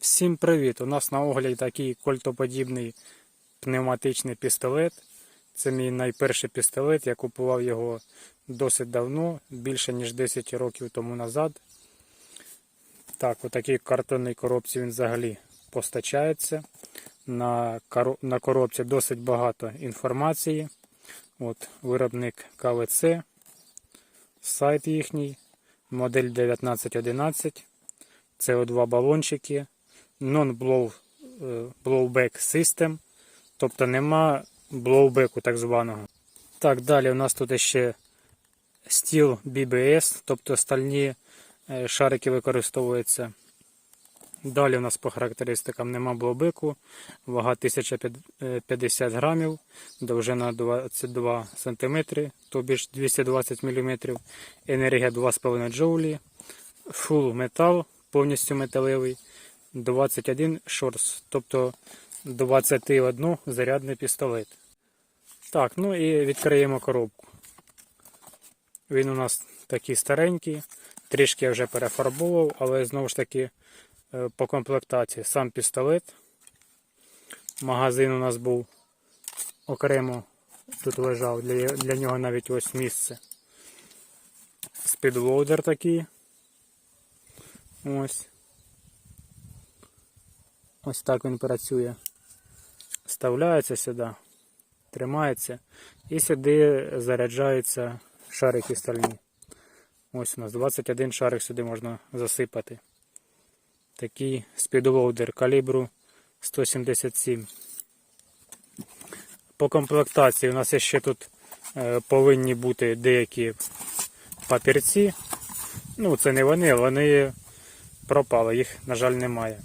Всім привіт! У нас на огляді такий кольтоподібний пневматичний пістолет. Це мій найперший пістолет. Я купував його досить давно, більше ніж 10 років тому назад. Так, у такій картонній коробці він взагалі постачається. На, коробці досить багато інформації. От, виробник КВЦ, сайт їхній, модель 1911. CO2 балончики, non-blow е, system, тобто нема блоубеку так званого. Так, далі у нас тут ще стіл BBS, тобто стальні е, шарики використовуються. Далі у нас по характеристикам нема блоубеку, вага 1050 грамів, довжина 22 см, тобі ж 220 мм, енергія 2,5 джоулі, full метал, повністю металевий, 21 шорс, тобто 21 зарядний пістолет. Так, ну і відкриємо коробку. Він у нас такий старенький, трішки я вже перефарбовував, але знову ж таки е, по комплектації сам пістолет. Магазин у нас був окремо тут лежав, для, для нього навіть ось місце. Спідлоудер такий. Ось. Ось так він працює. Вставляється сюди, тримається і сюди заряджаються шарики стальні. Ось у нас 21 шарик сюди можна засипати. Такий спідлоудер калібру 177. По комплектації у нас ще тут е, повинні бути деякі папірці. Ну, це не вони, вони пропали, їх, на жаль, немає.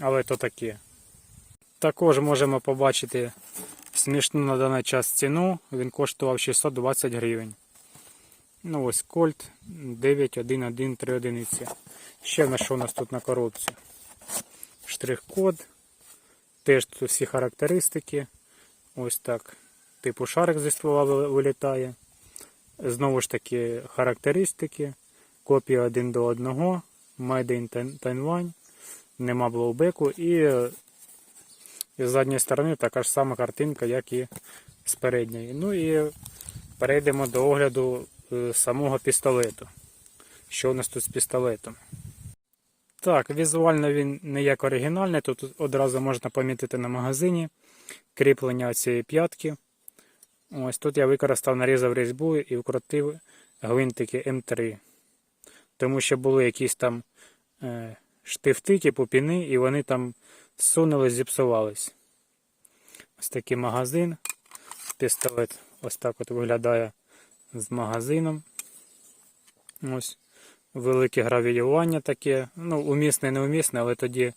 Але то таке. Також можемо побачити смішну на даний час ціну. Він коштував 620 гривень. Ну ось Кольт 911 одиниці. Ще в нас що у нас тут на коробці? Штрих-код. Теж тут всі характеристики. Ось так. Типу шарик зі ствола вилітає. Знову ж таки характеристики. Копія один до одного. Made in Taiwan. Нема блоубеку. І з задньої сторони така ж сама картинка, як і з передньої. Ну і перейдемо до огляду е, самого пістолету. Що у нас тут з пістолетом? Так, візуально він не як оригінальний. Тут одразу можна помітити на магазині кріплення цієї п'ятки. Ось тут я використав, нарізав різьбу і вкрутив гвинтики М3. Тому що були якісь там е, штифти, типу піни, і вони там зсунулись, зіпсувались. Ось такий магазин. Пістолет ось так от виглядає з магазином. Ось велике гравіювання таке. Ну, умісне, не умісне, але тоді,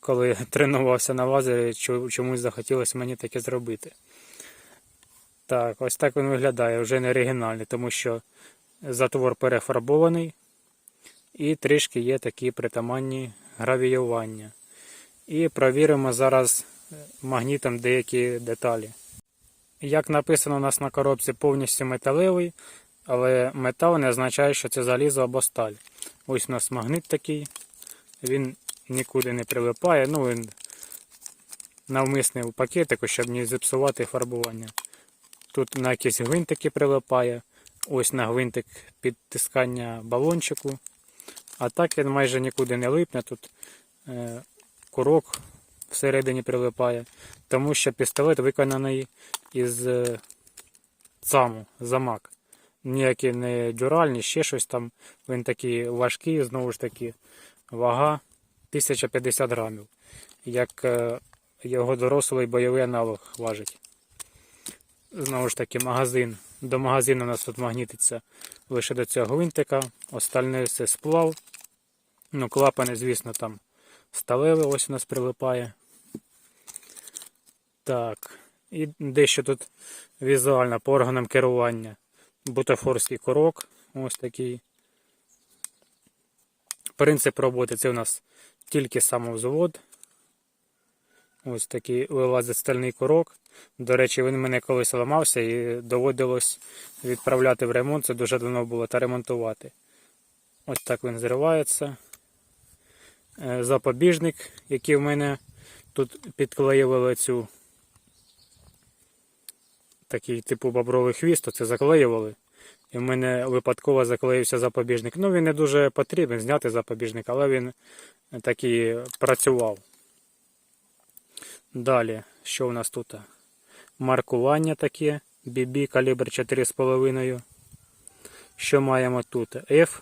коли тренувався на лазері, чомусь захотілося мені таке зробити. Так, ось так він виглядає, вже не оригінальний, тому що затвор перефарбований і трішки є такі притаманні гравіювання. І провіримо зараз е, магнітом деякі деталі. Як написано у нас на коробці, повністю металевий, але метал не означає, що це залізо або сталь. Ось у нас магнит такий, він нікуди не прилипає, ну він навмисний у пакетику, щоб не зіпсувати фарбування. Тут на якісь гвинтики прилипає, ось на гвинтик підтискання балончику. А так він майже нікуди не липне. Тут е, курок всередині прилипає, тому що пістолет виконаний із е, цаму, замак. Ніякі не дюральні, ще щось там. Він такий важкий, знову ж таки, вага 1050 грамів, як е, його дорослий бойовий аналог важить. Знову ж таки, магазин. До магазину у нас тут магнітиться лише до цього гвинтика, остальне все сплав. Ну, клапани, звісно, там сталеві, ось у нас прилипає. Так. І дещо тут візуально по органам керування. Бутафорський корок. Ось такий. Принцип роботи це у нас тільки самовзвод. Ось такий вилазить стальний корок. До речі, він мене колись ламався і доводилось відправляти в ремонт. Це дуже давно було та ремонтувати. Ось так він зривається. Е, запобіжник, який в мене тут підклеювали цю такий типу бобровий хвіст, то це заклеювали. І в мене випадково заклеївся запобіжник. Ну, він не дуже потрібен зняти запобіжник, але він такий працював. Далі, що у нас тут? Маркування таке. BB калібр 4,5. Що маємо тут? F.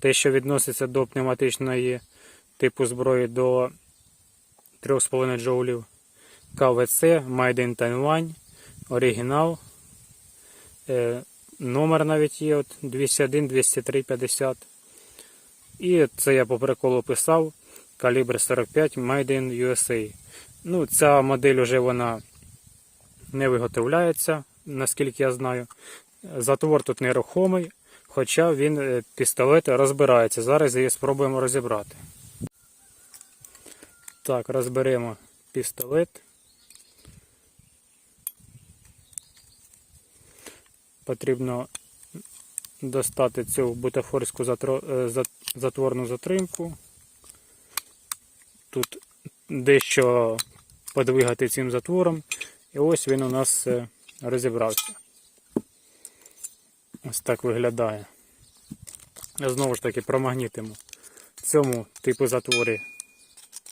Те, що відноситься до пневматичної типу зброї до 3,5 джоулів. КВЦ, Made in Taiwan, оригінал. Е, номер навіть є от 201, 203, 50. І це я по приколу писав. Калібр 45 Made in USA. Ну, ця модель вже вона не виготовляється, наскільки я знаю. Затвор тут нерухомий, хоча він е, пістолет розбирається. Зараз її спробуємо розібрати. Так, розберемо пістолет. Потрібно достати цю бутафорську е, за- затворну затримку. Тут дещо подвигати цим затвором. І ось він у нас е, розібрався. Ось так виглядає. Знову ж таки промагнітимо. Цьому типу затворі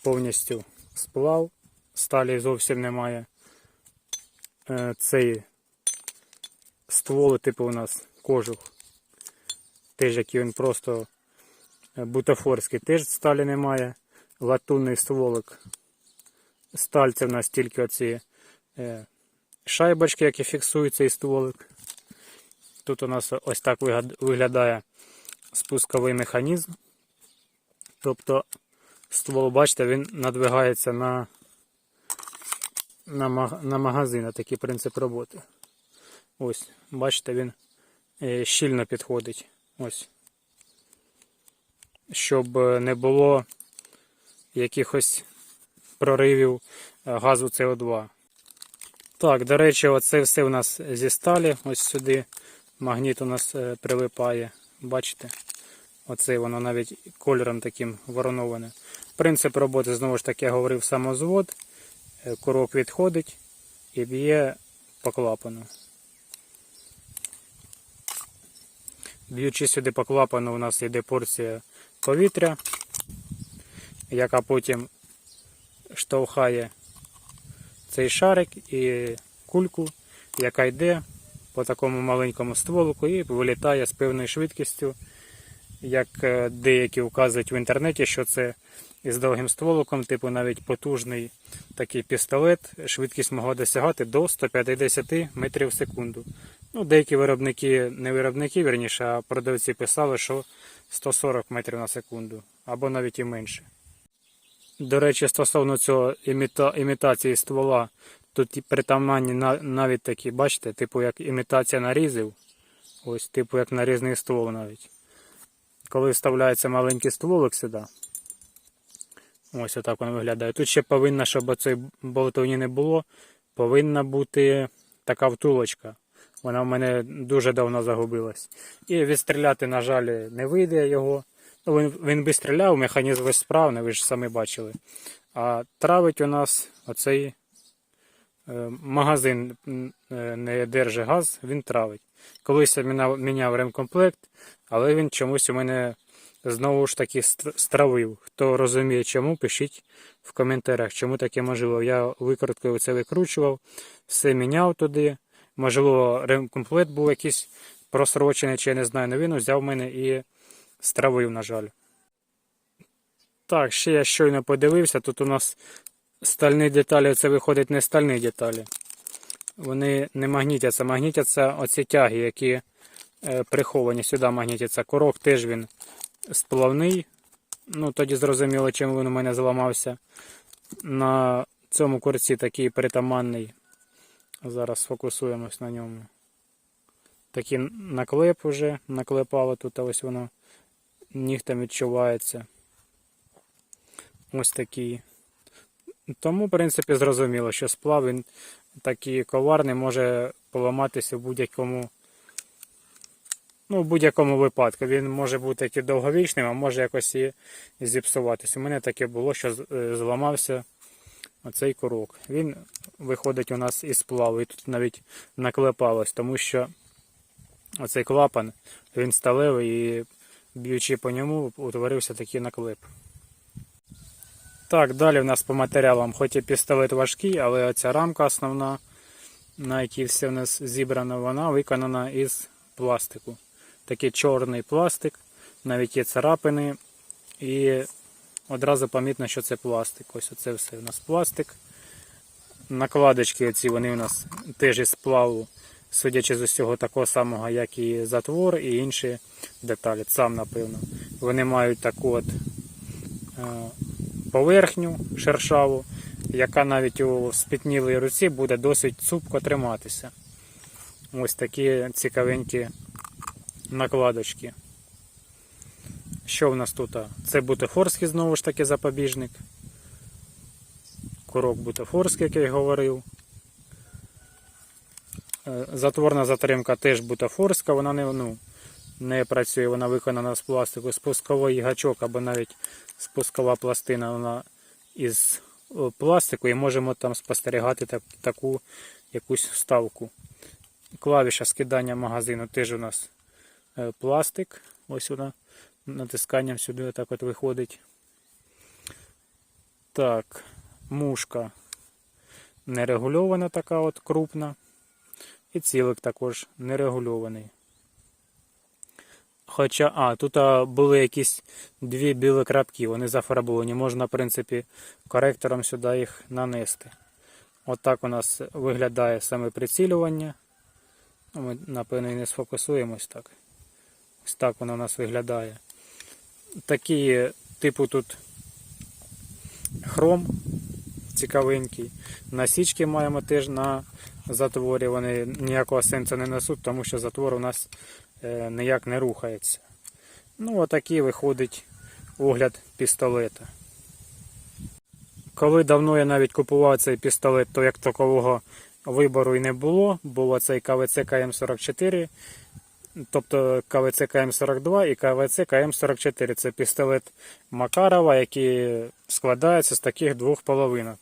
повністю сплав, сталі зовсім немає. Е, Цей стволи, типу у нас кожух. Теж який він просто е, бутафорський, теж сталі немає. Латунний стволик. Сталь це в нас тільки оці е, шайбочки, які фіксують цей стволик. Тут у нас ось так виглядає спусковий механізм. Тобто ствол, бачите, він надвигається на, на, на магазин, такий принцип роботи. Ось, бачите, він е, щільно підходить. Ось. Щоб е, не було якихось проривів е, газу СО2. Так, до речі, оце все у нас зі сталі. Ось сюди магніт у нас прилипає. Бачите? Оце воно навіть кольором таким вороноване. Принцип роботи, знову ж таки, я говорив самозвод. Е, Курок відходить і б'є по клапану. Б'ючи сюди по клапану, у нас йде порція повітря, яка потім штовхає цей шарик і кульку, яка йде по такому маленькому стволику і вилітає з певною швидкістю, як е, деякі вказують в інтернеті, що це із довгим стволиком, типу навіть потужний такий пістолет, швидкість могла досягати до 150 метрів в секунду. Ну, деякі виробники, не виробники, вірніше, а продавці писали, що 140 метрів на секунду, або навіть і менше. До речі, стосовно цього іміта, імітації ствола, тут притаманні на- навіть такі, бачите, типу як імітація нарізів. Ось, типу як нарізний ствол навіть. Коли вставляється маленький стволик сюди. Ось отак воно виглядає. Тут ще повинна, щоб цієї болтовні не було, повинна бути така втулочка. Вона в мене дуже давно загубилась. І відстріляти, на жаль, не вийде його. Ну, він, він би стріляв, механізм весь справний, ви ж самі бачили. А травить у нас оцей е, магазин е, не держить газ, він травить. Колись я міняв, міняв ремкомплект, але він чомусь у мене знову ж таки стравив. Хто розуміє чому, пишіть в коментарях, чому таке можливо. Я викруткою це викручував, все міняв туди. Можливо, ремкомплект був якийсь просрочений, чи я не знаю, але він взяв мене і стравив, на жаль. Так, ще я щойно подивився. Тут у нас стальні деталі, це виходить не стальні деталі. Вони не магнітяться, магнітяться оці тяги, які е, приховані сюди магнітяться. Корок теж він сплавний. Ну, тоді зрозуміло, чим він у мене зламався. На цьому корці такий притаманний. Зараз сфокусуємось на ньому. Такий наклеп уже наклепало тут, а ось воно нігтем відчувається. Ось такий. Тому, в принципі, зрозуміло, що сплав він такий коварний може поламатися в будь-якому Ну, будь-якому випадку він може бути і довговічним, а може якось і зіпсуватися. У мене таке було, що е, зламався оцей курок. Він виходить у нас із плаву, і тут навіть наклепалось, тому що оцей клапан, він сталевий і б'ючи по ньому, утворився такий наклеп. Так, далі в нас по матеріалам, хоч і пістолет важкий, але оця рамка основна, на якій все в нас зібрано, вона виконана із пластику. Такий чорний пластик, навіть є царапини, і одразу помітно, що це пластик. Ось оце все у нас пластик. Накладочки оці вони у нас теж із сплаву, судячи з усього такого самого, як і затвор, і інші деталі. Сам, напевно. Вони мають таку от е, поверхню шершаву, яка навіть у спітнілій руці буде досить цупко триматися. Ось такі цікавенькі накладочки. Що в нас тут? Це бутафорський знову ж таки запобіжник. Курок бутафорський, як я й говорив. Е, Затворна затримка теж бутафорська, вона не, ну, не працює, вона виконана з пластику. Спусковий гачок або навіть спускова пластина вона із пластику і можемо там спостерігати так, таку якусь вставку. Клавіша скидання магазину теж у нас е, пластик. Ось вона натисканням сюди так от виходить. Так, мушка нерегульована така от крупна. І цілик також нерегульований. Хоча, а, тут а, були якісь дві білі крапки, вони зафарбовані. Можна, в принципі, коректором сюди їх нанести. Отак у нас виглядає саме прицілювання. Ну, Ми, напевно, і не сфокусуємось так. Ось так воно у нас виглядає. Такі, типу, тут хром цікавенький. Насічки маємо теж на затворі. Вони ніякого сенсу не несуть, тому що затвор у нас ніяк не рухається. Ну, отакий виходить огляд пістолета. Коли давно я навіть купував цей пістолет, то як такового вибору і не було. Був оцей КВЦ КМ44, тобто КВЦ КМ42 і КВЦ КМ44. Це пістолет Макарова, який складається з таких двох половинок.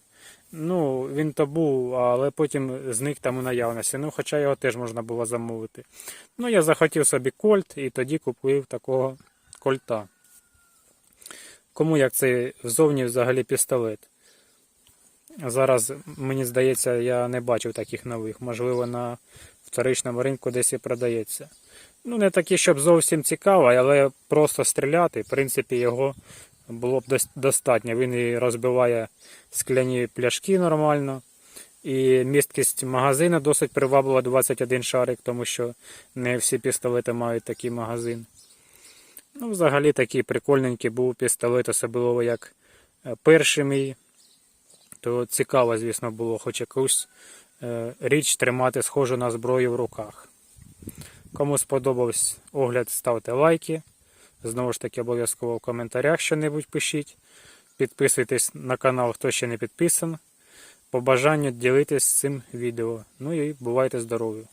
Ну, він то був, але потім зник там у наявності. Ну, хоча його теж можна було замовити. Ну, я захотів собі кольт і тоді купив такого кольта. Кому як це ззовні взагалі пістолет? Зараз, мені здається, я не бачив таких нових. Можливо, на вторичному ринку десь і продається. Ну, не такі, щоб зовсім цікаво, але просто стріляти, в принципі, його було б достатньо. Він і розбиває скляні пляшки нормально. І місткість магазину досить приваблива 21 шарик, тому що не всі пістолети мають такий магазин. Ну, взагалі такий прикольненький був пістолет, особливо як е, перший мій. То цікаво, звісно, було хоч якусь е, річ тримати схожу на зброю в руках. Кому сподобався огляд, ставте лайки. Знову ж таки, обов'язково в коментарях що-небудь пишіть. Підписуйтесь на канал, хто ще не підписан. По бажанню ділитесь цим відео. Ну і бувайте здорові!